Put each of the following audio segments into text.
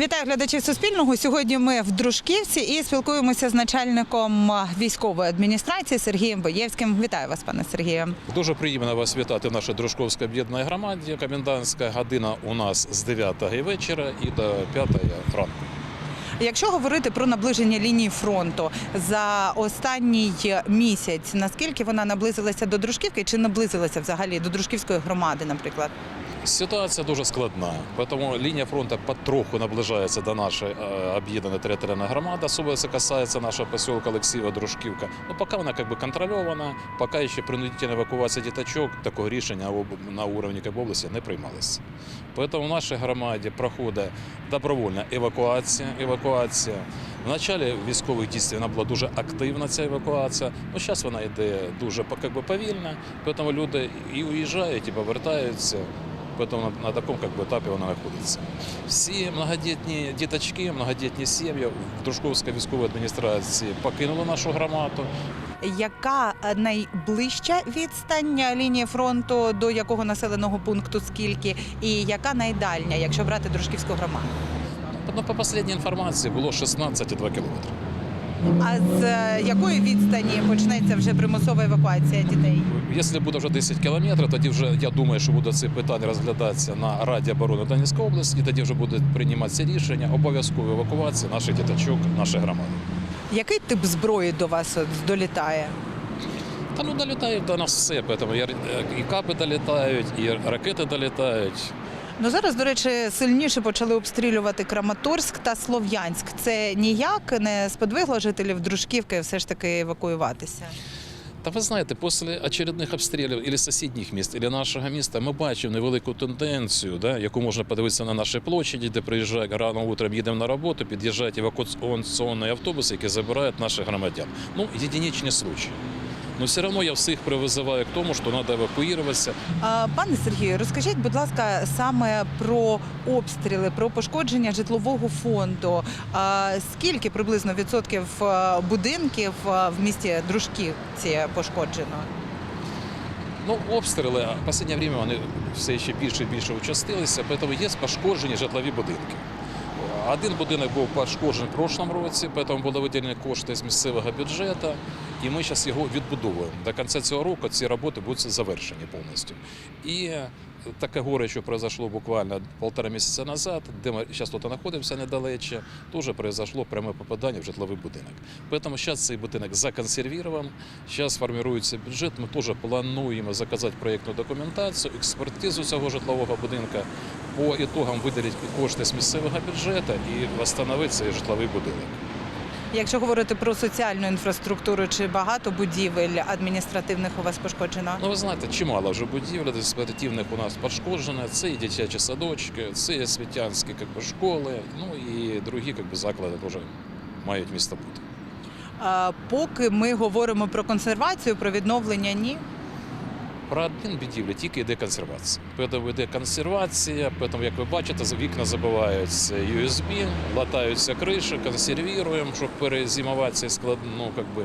Вітаю глядачів Суспільного. Сьогодні ми в Дружківці і спілкуємося з начальником військової адміністрації Сергієм Боєвським. Вітаю вас, пане Сергію. Дуже приємно вас вітати в нашій Дружковській об'єднаній громаді. Комендантська година у нас з 9 вечора і до 5 ранку. Якщо говорити про наближення лінії фронту за останній місяць, наскільки вона наблизилася до Дружківки, чи наблизилася взагалі до Дружківської громади, наприклад? Ситуація дуже складна, тому лінія фронту потроху наближається до нашої е, об'єднаної територіальної громади. Особливо це касається нашого поселка Олексієва Дружківка. Ну, поки вона бы контрольована, поки ще принудительна евакуація діточок, такого рішення на уровні області не приймалося. Тому в нашій громаді проходить добровольна евакуація. евакуація. В началі військових дій вона була дуже активна, ця евакуація. Ну, зараз вона йде дуже повільно, тому люди і уїжджають, і повертаються. Поэтому на, на такому как бы, етапі вона знаходиться. Всі многодітні діточки, многодітні сім'ї в Дружковській військовій адміністрації покинули нашу громаду. Яка найближча відстань лінії фронту до якого населеного пункту скільки, і яка найдальня, якщо брати Дружківську громаду? Ну, по останній інформації було 16,2 кілометри. А з е, якої відстані почнеться вже примусова евакуація дітей? Якщо буде вже 10 кілометрів, тоді вже я думаю, що буде це питання розглядатися на Раді оборони Донецької області, і тоді вже будуть прийматися рішення обов'язкової евакуації наших діточок, нашої громади. Який тип зброї до вас долітає? Та ну долітає до нас все, тому і, і капи долітають, і ракети долітають. Ну зараз, до речі, сильніше почали обстрілювати Краматорськ та Слов'янськ. Це ніяк не сподвигло жителів Дружківки все ж таки евакуюватися. Та ви знаєте, після очередних обстрілів і сусідніх міст, і нашого міста ми бачимо невелику тенденцію, да, яку можна подивитися на нашій площаді, де приїжджає рано утром, їдемо на роботу, під'їжджають евакуаційні автобуси, які забирають наших громадян. Ну, єдиничні случаї. Но все одно я всіх привизиваю к тому, що треба евакуюватися. Пане Сергію, розкажіть, будь ласка, саме про обстріли, про пошкодження житлового фонду. А, Скільки приблизно відсотків будинків в місті Дружківці пошкоджено? Ну, обстріли в останнє время вони все ще більше і більше участилися, тому є пошкоджені житлові будинки. Один будинок був пошкоджений в прошлому році, тому були виділені кошти з місцевого бюджету, і ми зараз його відбудовуємо. До кінця цього року ці роботи будуть завершені повністю. І таке горе, що произошло буквально полтора місяця назад, де ми зараз тут знаходимося недалече, теж произошло пряме попадання в житловий будинок. Тому зараз цей будинок законсервірован, зараз формується бюджет, ми теж плануємо заказати проєктну документацію, експертизу цього житлового будинку, по ітогам виділити кошти з місцевого бюджету і встановити цей житловий будинок. Якщо говорити про соціальну інфраструктуру, чи багато будівель адміністративних у вас пошкоджено? Ну, ви знаєте, чимало вже будівель адміністративних у нас пошкоджено. Це і дитячі садочки, це і освітянські как би, школи, ну і другі как би, заклади теж мають місто бути. Поки ми говоримо про консервацію, про відновлення, ні. Про один будівлі тільки йде консервація. Тому йде консервація, тому, як ви бачите, вікна забиваються USB, латаються криші, консервуємо, щоб перезимувати цей складну как би,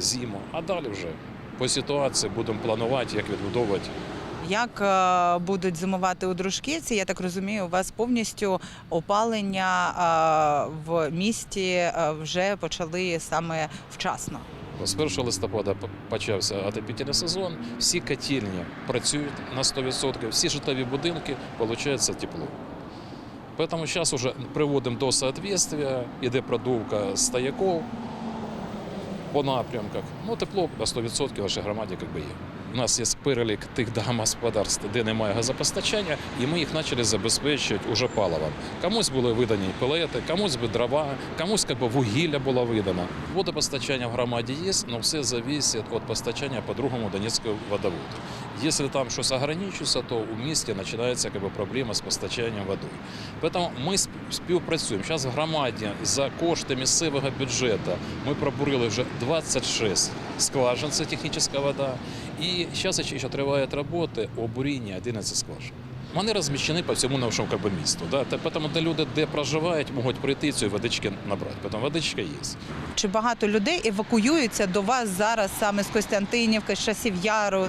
зиму. А далі вже по ситуації будемо планувати, як відбудовувати Як е, будуть зимувати у Дружківці, я так розумію, у вас повністю опалення е, в місті е, вже почали саме вчасно. З 1 листопада почався отопительний сезон. Всі котельні працюють на 100%, всі житлові будинки виходить тепло. Тому зараз вже приводимо до соответствия, іде продувка стояков по напрямках. Ну, тепло на 100% в нашій громаді як би є. У нас є перелік тих домогосподарств, де немає газопостачання, і ми їх почали забезпечувати уже паливом. Комусь були видані пелети, комусь би дрова, комусь би, вугілля було видано. Водопостачання в громаді є, але все залежить від постачання по другому Донецького водоводу. Якщо там щось ограничується, то у місті починається би, проблема з постачанням води. Тому ми сп- співпрацюємо. Зараз в громаді за кошти місцевого бюджету ми пробурили вже 26 скважин, це технічна вода. І зараз ще тривають роботи обуріння 11 скважин. Вони розміщені по всьому нашому как би, місту. Да? Тому де люди, де проживають, можуть прийти і цієї водички набрати. Тому водичка є. Чи багато людей евакуюються до вас зараз саме з Костянтинівки, з часів Яру?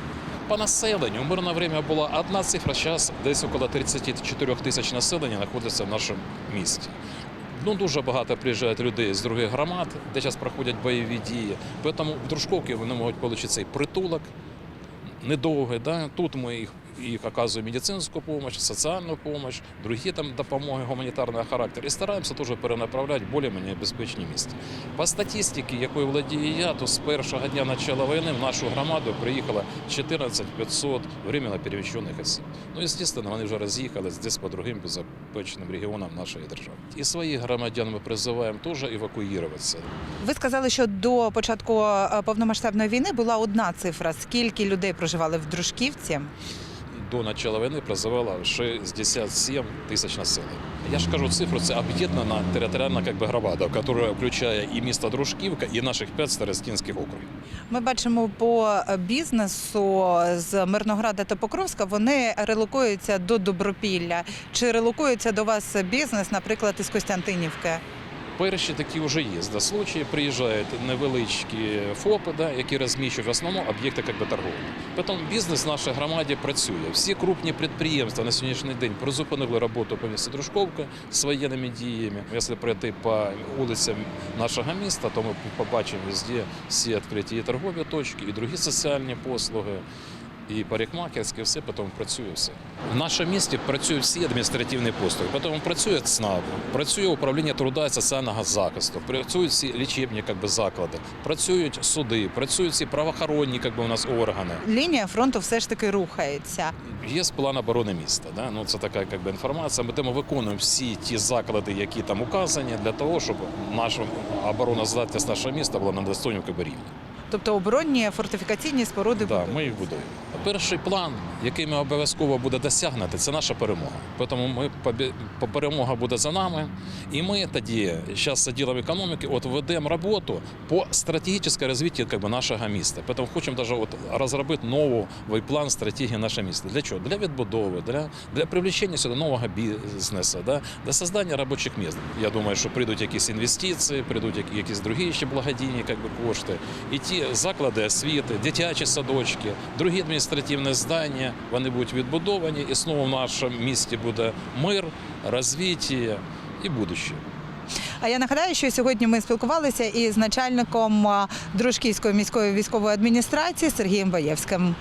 по населенню. У мирне время була одна цифра, зараз десь около 34 тисяч населення знаходиться в нашому місті. Ну, дуже багато приїжджають людей з других громад, де зараз проходять бойові дії. Тому в Дружковці вони можуть отримати цей притулок недовгий. Да? Тут ми їх, їх оказуємо медицинську допомогу, соціальну допомогу, другі там допомоги гуманітарного характеру. І стараємося теж перенаправляти більш-менш безпечні місця. По статистиці, якою владію я, то з першого дня початку війни в нашу громаду приїхало 14 500 временно переміщених осіб. Ну, звісно, вони вже роз'їхались десь по другим безпечним регіонам нашої держави. І своїх громадян ми призиваємо теж евакуюватися. Ви сказали, що до початку е, повномасштабної війни була одна цифра. Скільки людей проживали в Дружківці? До начала війни призивала 67 тисяч населення. Я ж кажу цифру, це об'єднана територіальна как би, громада, яка включає і місто Дружківка, і наших п'ять старостинських округів. Ми бачимо по бізнесу з Мирнограда та Покровська. Вони релокуються до Добропілля. Чи релокується до вас бізнес, наприклад, із Костянтинівки? Перші такі вже є. Да, случаї приїжджають невеличкі ФОПи, да, які розміщують в основному об'єкти як би, торговлі. Потім бізнес в нашій громаді працює. Всі крупні підприємства на сьогоднішній день призупинили роботу по місту Дружковка з воєнними діями. Якщо пройти по вулицям нашого міста, то ми побачимо везде всі відкриті торгові точки, і другі соціальні послуги. І парикмахерське, все потім працює все. В нашому місті працюють всі адміністративні послуги. Потім працює ЦНАП, працює управління труда і соціального захисту, працюють всі лічебні би, заклади, працюють суди, працюють всі правоохоронні би, у нас органи. Лінія фронту все ж таки рухається. Є план оборони міста. Да? Ну, це така би, інформація. Ми тому виконуємо всі ті заклади, які там указані, для того, щоб наша обороноздатність нашого міста була на достойному рівні. Тобто оборонні фортифікаційні споруди Да, ми їх будуємо. Перший план, який ми обов'язково буде досягнути, це наша перемога. Тому ми перемога буде за нами. І ми тоді зараз з відділом економіки от ведемо роботу по стратегічному розвитку как би, нашого міста. Тому хочемо даже от розробити новий план стратегії нашого міста. Для чого? Для відбудови, для, для привлечення сюди нового бізнесу, да? для створення робочих місць. Я думаю, що прийдуть якісь інвестиції, прийдуть якісь другі ще благодійні как би, кошти. І ті заклади освіти, дитячі садочки, другі адміністративні здання, вони будуть відбудовані, і знову в нашому місті буде мир, розвиття і будущее. А я нагадаю, що сьогодні ми спілкувалися із начальником Дружківської міської військової адміністрації Сергієм Баєвським.